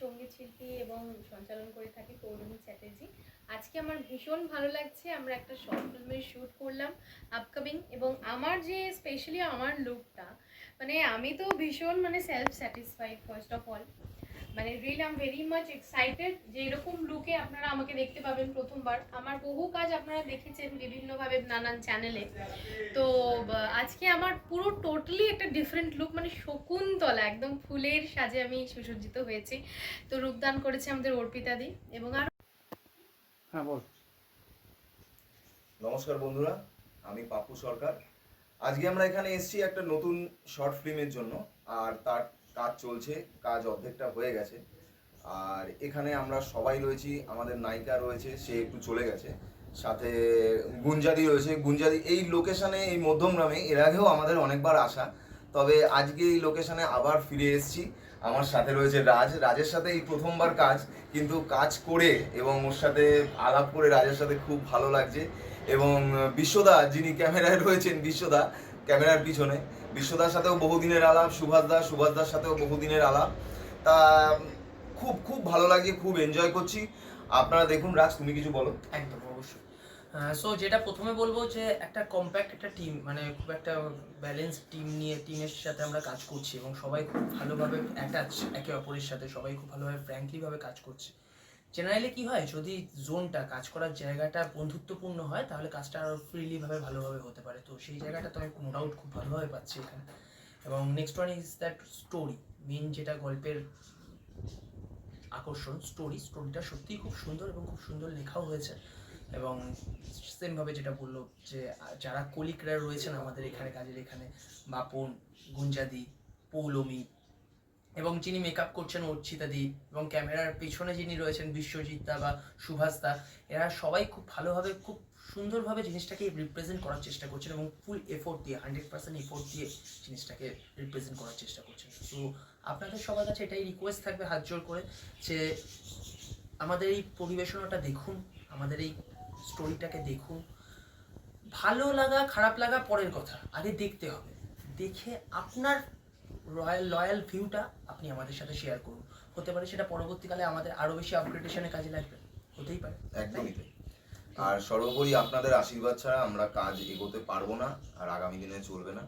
সংগীত শিল্পী এবং সঞ্চালন করে থাকি পৌলমী চ্যাটার্জি। আজকে আমার ভীষণ ভালো লাগছে, আমরা একটা শর্ট ফিল্মের শ্যুট করলাম আপকামিং এবং আমার যে স্পেশালি আমার লুকটা মানে আমি তো ভীষণ মানে self satisfied first of all মানে really am very much excited যে এরকম লুকে আপনারা আমাকে দেখতে পাবেন প্রথমবার। আমার বহু কাজ আপনারা দেখেছেন বিভিন্নভাবে নানান চ্যানেলে তো আজকে আমার পুরো টোটালি একটা ডিফারেন্ট লুক মানে শকুন্তলা, একদম ফুলের সাজে আমি সুসজ্জিত হয়েছি। তো রূপদান করেছে আমাদের অর্পিতা দি এবং আর হ্যাঁ বল। নমস্কার বন্ধুরা আমি পাপু সরকার। আজকে আমরা এখানে এসেছি একটা নতুন শর্ট ফিল্মের জন্য আর তার কাজ চলছে কাজ অর্ধেকটা হয়ে গেছে। আর এখানে আমরা সবাই রয়েছি আমাদের নায়িকা রয়েছে সে একটু চলে গেছে। সাথে গুঞ্জাদি রয়েছে। গুঞ্জাদি এই লোকেশনে এই মধ্যমগ্রামে এর আগেও আমাদের অনেকবার আসা তবে আজকে এই লোকেশনে আবার ফিরে এসেছি। আমার সাথে রয়েছে রাজ। রাজের সাথে এই প্রথমবার কাজ, কিন্তু কাজ করে এবং ওর সাথে আলাপ করে রাজের সাথে খুব ভালো লাগছে। এবং বিশ্বদা, যিনি ক্যামেরায় রয়েছেন, বিশ্বদা, ক্যামেরার পিছনে। বিশ্বদার সাথেও বহুদিনের আলাপ সুভাষ দা সুভাষ দার সাথেও বহুদিনের আলাপ। তা, খুব খুব ভালো লাগছে, খুব এনজয় করছি। আপনারা দেখুন, রাজ, তুমি কিছু বলো। একদম, অবশ্যই। সো যেটা প্রথমে বলব যে একটা কম্প্যাক্ট একটা টিম মানে খুব একটা ব্যালেন্স টিম নিয়ে টিমের সাথে আমরা কাজ করছি এবং সবাই খুব ভালোভাবে অ্যাটাচ একে অপরের সাথে সবাই খুব ভালোভাবে ফ্র্যাঙ্কলিভাবে কাজ করছে। জেনারেলি কি হয়, যদি জোনটা কাজ করার জায়গাটা বন্ধুত্বপূর্ণ হয়, তাহলে কাজটা আরও ফ্রিলিভাবে ভালোভাবে হতে পারে। তো সেই জায়গাটা তো আমি নো ডাউট খুব ভালোভাবে পাচ্ছি এখানে। এবং next one is that story main যেটা গল্পের আকর্ষণ স্টোরি স্টোরিটা সত্যিই খুব সুন্দর এবং খুব সুন্দর লেখাও হয়েছে। এবং সেমভাবে যেটা বলল যে, যারা কলিকরা রয়েছেন আমাদের এখানে, কাজের এখানে, বাপন, গুঞ্জাদি, পৌলমি এবং যিনি মেকআপ করছেন অর্চিতাদি এবং ক্যামেরার পেছনে যিনি রয়েছেন বিশ্বজিৎ দা বা সুভাষ দা, এরা সবাই খুব ভালোভাবে, খুব সুন্দরভাবে জিনিসটাকে রিপ্রেজেন্ট করার চেষ্টা করছেন এবং ফুল এফোর্ট দিয়ে হান্ড্রেড পার্সেন্ট এফোর্ট দিয়ে জিনিসটাকে রিপ্রেজেন্ট করার চেষ্টা করছেন। তো আপনাদের সবার কাছে এটাই রিকোয়েস্ট থাকবে হাত জোর করে যে, আমাদের এই পরিবেশনাটা দেখুন, আমাদের এই স্টোরিটাকে দেখুন। ভালো লাগা, খারাপ লাগা, পরের কথা। আগে দেখতে হবে। দেখে আপনার রয়্যাল লয়াল ভিউটা আপনি আমাদের সাথে শেয়ার করুন। হতে পারে সেটা পরবর্তীকালে আমাদের আরও বেশি আপগ্রেডেশনে কাজে লাগবে। হতেই পারে একদমই আর সর্বোপরি আপনাদের আশীর্বাদ ছাড়া আমরা কাজ এগোতে পারব না, আর আগামী দিনে চলবে না।